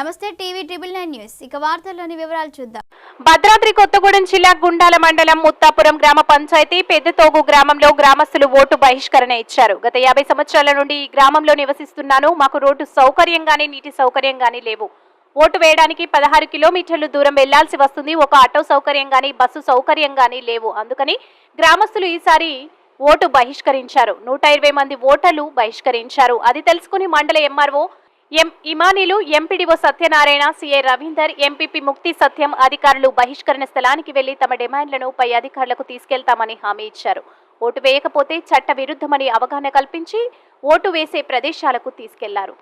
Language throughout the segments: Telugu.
నమస్తే టీవీ ట్రిబుల్ నైన్ న్యూస్. ఇక వార్తల్లోని వివరాలు చూద్దాం. భద్రాద్రి కొత్తగూడెం జిల్లా గుండాల మండలం ముత్తాపురం గ్రామ పంచాయతీ పెద్దతోగు గ్రామంలో గ్రామస్తులు ఓటు బహిష్కరణ ఇచ్చారు. గత యాభై సంవత్సరాల నుండి ఈ గ్రామంలో నివసిస్తున్నాను. మాకు రోడ్డు సౌకర్యంగాని నీటి సౌకర్యం గానీ లేవు. ఓటు వేయడానికి పదహారు కిలోమీటర్లు దూరం వెళ్ళాల్సి వస్తుంది. ఒక ఆటో సౌకర్యం గానీ బస్సు సౌకర్యం గానీ లేవు. అందుకని గ్రామస్తులు ఈసారి ఓటు బహిష్కరించారు. నూట ఇరవై మంది ఓటర్లు బహిష్కరించారు. అది తెలుసుకుని మండల ఎంఆర్ఓ ఎం ఇమానీలు MPDO Satyanarayana CI Ravinder MPP Mukti Satyam అధికారులు బహిష్కరణ స్థలానికి వెళ్ళి తమ డిమాండ్లను పై అధికారులకు తీసుకెళ్తామని హామీ ఇచ్చారు ఓటు వేయకపోతే చట్ట విరుద్ధమని అవగాహన కల్పించి ఓటు వేసే ప్రదేశాలకు తీసుకెళ్ళారు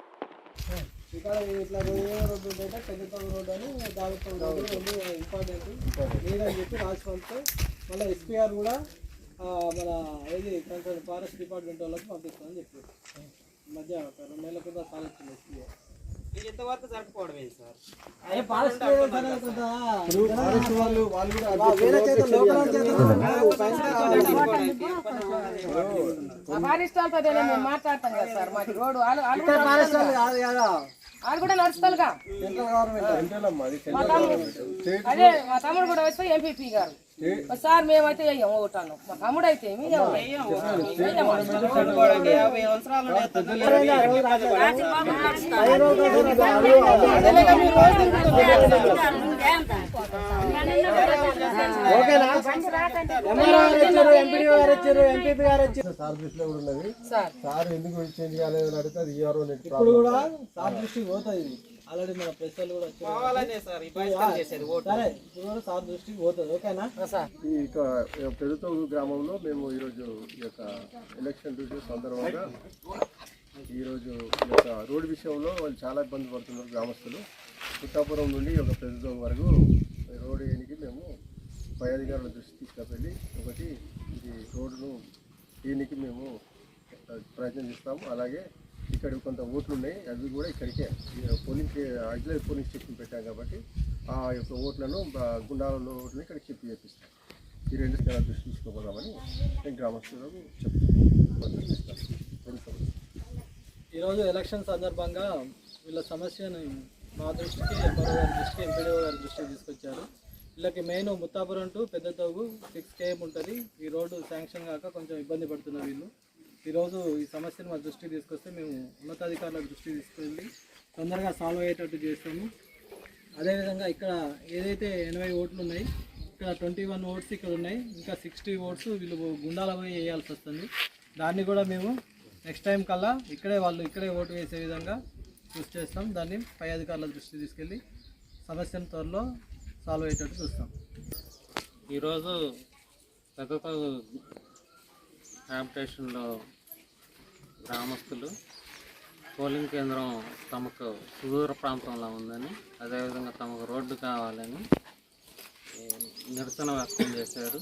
మళ్ళీ ఎస్పీఆర్ కూడా మన ఏది ఫారెస్ట్ డిపార్ట్మెంట్ వాళ్ళకి పంపిస్తామని చెప్పారు మధ్య ఒక రెండు నెలల కింద సాల్ వచ్చింది ఎస్పీఆర్ ఇంతవరకు జరుపుకోవడమే సార్. అదే ఫారెస్ట్ ఫారెస్ట్ వాళ్ళు వాళ్ళు కూడా వేరే చేతులు లోపల ఫారెస్ట్ వాళ్ళతో మేము మాట్లాడతాం కదా సార్ మాకు రోడ్డు. వాళ్ళు వాళ్ళు ఇక్కడ ఫారెస్ట్ వాళ్ళు కాదు. కదా వాళ్ళు కూడా నడుస్తారుగా అదే మా తమ్ముడు కూడా వచ్చి ఎంపీపీ గారు. సార్ మేమైతే వెయ్యం ఓటాను మా తమ్ముడు అయితే ఏమి సార్ ఎందుకు చేంజ్ కాలేదని అడిగితే అది ఇప్పుడు కూడా సార్ దృష్టికి పోతుంది ఇది ఆల్రెడీ మన ప్రెస్ వాళ్ళు కూడా వచ్చారు కావాలనే సార్ ఇప్పుడు కూడా సార్ దృష్టికి పోతుంది ఓకేనా? సార్. ఈ యొక్క గ్రామంలో మేము ఈరోజు ఈ యొక్క ఎలక్షన్ డ్యూటీ సందర్భంగా ఈరోజు ఈ యొక్క రోడ్డు విషయంలో వాళ్ళు చాలా ఇబ్బంది పడుతున్నారు గ్రామస్తులు. పుట్టాపురం నుండి ఒక పెద్దతోగు వరకు రోడ్డు వేయడానికి మేము పై అధికారుల దృష్టి తీసుకువెళ్ళి ఒకటి ఇది రోడ్డును దీనికి మేము ప్రయత్నం చేస్తాము. అలాగే ఇక్కడ కొంత ఓట్లు ఉన్నాయి అవి కూడా ఇక్కడికే. ఈ పోలింగ్ అడ్లర్ పోలింగ్ స్టేషన్ పెట్టాం కాబట్టి ఆ యొక్క ఓట్లను గుండాలలో ఓట్లను ఇక్కడికి చెప్పి చేపిస్తాం. ఈ రెండు స్థలాలు దృష్టి తీసుకోపోదామని నేను గ్రామస్తులకు చెప్తాను ఈరోజు ఎలక్షన్ సందర్భంగా వీళ్ళ సమస్యను మా దృష్టికి ఎంఆర్ఓ గారి దృష్టికి ఎంపీడీఓ గారి దృష్టికి తీసుకొచ్చారు. వీళ్ళకి మెయిన్ ముత్తాపురం టు పెద్ద తోగు సిక్స్ కేఎం ఉంటుంది. ఈ రోడ్డు శాంక్షన్ కాక కొంచెం ఇబ్బంది పడుతున్నారు వీళ్ళు. ఈరోజు ఈ సమస్యను మా దృష్టికి తీసుకొస్తే మేము ఉన్నతాధికారుల దృష్టికి తీసుకెళ్ళి తొందరగా సాల్వ్ అయ్యేటట్టు చేస్తాము. అదేవిధంగా ఇక్కడ ఏదైతే ఎనభై ఓట్లు ఉన్నాయి ఇక్కడ ట్వంటీ వన్ ఓట్స్ ఇక్కడ ఉన్నాయి ఇంకా సిక్స్టీ ఓట్స్ వీళ్ళు గుండాల పోయి వేయాల్సి వస్తుంది. దాన్ని కూడా మేము నెక్స్ట్ టైం కల్లా ఇక్కడే వాళ్ళు ఇక్కడే ఓటు వేసే విధంగా కృషి చేస్తాం. దాన్ని పై అధికారుల దృష్టికి తీసుకెళ్ళి సమస్యను త్వరలో సాల్వ్ అయ్యేటట్టు చూస్తాం. ఈరోజు పెద్ద హ్యాబిటేషన్లో గ్రామస్తులు పోలింగ్ కేంద్రం తమకు సుదూర ప్రాంతంలో ఉందని అదేవిధంగా తమకు రోడ్డు కావాలని నిరసన వ్యక్తం చేశారు.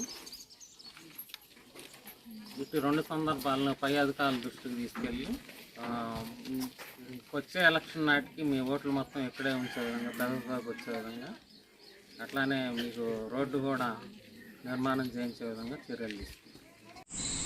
ఇటు రెండు సందర్భాలను పై అధికారుల దృష్టికి తీసుకెళ్ళి వచ్చే ఎలక్షన్ నాటికి మీ ఓట్లు మొత్తం ఇక్కడే ఉంచే విధంగా ప్రజలకు వచ్చే విధంగా అట్లానే మీకు రోడ్డు కూడా నిర్మాణం చేయించే విధంగా చర్యలు తీసుకుంటాం.